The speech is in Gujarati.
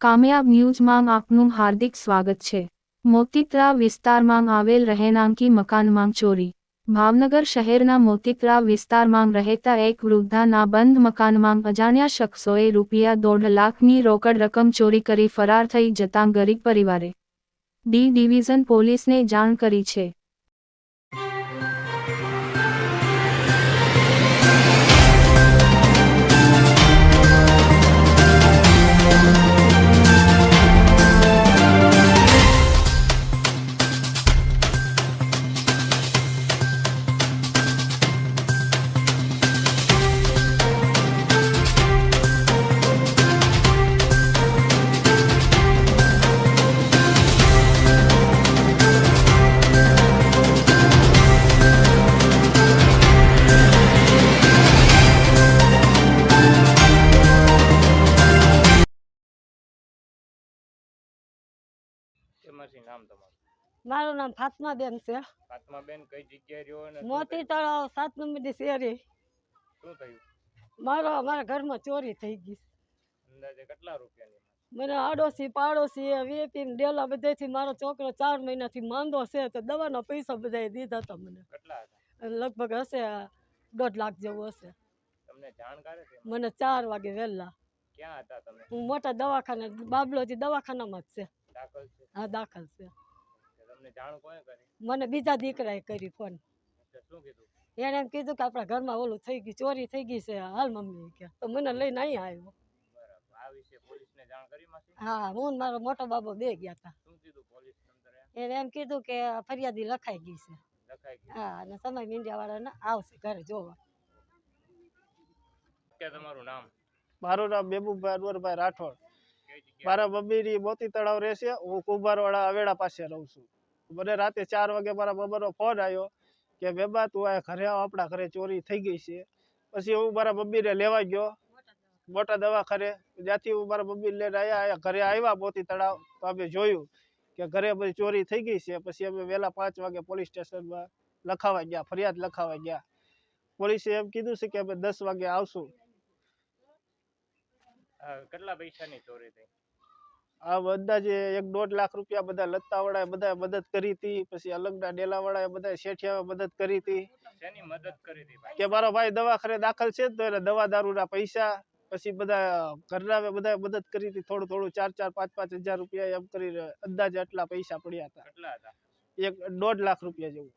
કામયાબ ન્યૂઝમાં આપનું હાર્દિક સ્વાગત છે. મોતીતરા વિસ્તારમાં આવેલ રહેણાંકી મકાનમાં ચોરી. ભાવનગર શહેરના મોતીતરા વિસ્તારમાં રહેતા એક વૃદ્ધાના બંધ મકાનમાં અજાણ્યા શખ્સોએ રૂપિયા દોઢ લાખની રોકડ રકમ ચોરી કરી ફરાર થઈ જતાં ગરીબ પરિવારે. ડી ડિવિઝન પોલીસને જાણ કરી છે. એમાંથી નામ તમારું? મારું નામ ફાતમાબેન છે. ફાતમાબેન કઈ જગ્યાએ રહ્યો અને મોતી તળાવ સાત નંબરની શેરી. શું થયું? મારો અમારા ઘરમાં ચોરી થઈ ગઈ અંદાજે કેટલા રૂપિયાની મને આડોશી પાડોશી વીપી ડેલા બધાથી મારો છોકરો ચાર મહિનાથી માંદો છે તો દવાના પૈસા બધાએ દીધા હતા મને. લગભગ હશે દોઢ લાખ જેવું હશે. મને ચાર વાગે વહેલા. હું મોટા દવાખાને બાબલોજી દવાખાનામાં જ છે. હા દાખલ છે. તમને જાણ કોણે કરી? મને બીજા દીકરાએ કરી ફોન. એને શું કીધું? એણે એમ કીધું કે આપણા ઘરમાં ઓલું થઈ ગયું ચોરી થઈ ગઈ છે હાલ મમ્મી કે. તો મને લઈને અહીં આવ્યો. બરાબર. આ વિશે પોલીસને જાણ કરી માસી? હા હું મારો મોટો બાબો બે ગયા હતા શું કીધું પોલીસ તંત્રે એને એમ કીધું કે ફરિયાદી લખાઈ ગઈ છે. હા અને સમય મીંડિયા વાળાને આવશે ઘરે જોવા. કે તમારું નામ? મારું નામ બેબુભાઈ અનવરભાઈ રાઠોડ. મારા મમ્મીની મોતી તળાવ રહેશે હું કુંભારવાળા અવેડા પાસે રહું છું. મને રાતે ચાર વાગે મારા મમ્મીનો ફોન આવ્યો કે બેબા તું આ ઘરે આવ આપણા ઘરે ચોરી થઈ ગઈ છે. પછી હું મારા મમ્મીને લેવા ગયો મોટા દવાખાને. જ્યાંથી હું મારા મમ્મીને લઈને આવ્યા ઘરે આવ્યા મોતી તળાવ. તો અમે જોયું કે ઘરે બધી ચોરી થઈ ગઈ છે. પછી અમે વહેલા પાંચ વાગે પોલીસ સ્ટેશનમાં લખાવા ગયા ફરિયાદ લખાવા ગયા. પોલીસે એમ કીધું છે કે અમે દસ વાગે આવશું. કેટલા પૈસાની ચોરી થઈ? આ અંદાજે એક દોઢ લાખ રૂપિયા બધા લત્તા વાળાએ બધા મદદ કરી હતી પછી અલગના ડેલા વાળાએ બધા શેઠિયા મદદ કરી હતી. મદદ કરી હતી કે મારો ભાઈ દવાખાને દાખલ છે તો એને દવા દારૂના પૈસા પછી બધા ઘરના બધા મદદ કરી હતી થોડું થોડું ચાર ચાર પાંચ પાંચ હજાર રૂપિયા એમ કરીને અંદાજે આટલા પૈસા પડ્યા હતા? એક દોઢ લાખ રૂપિયા જેવું.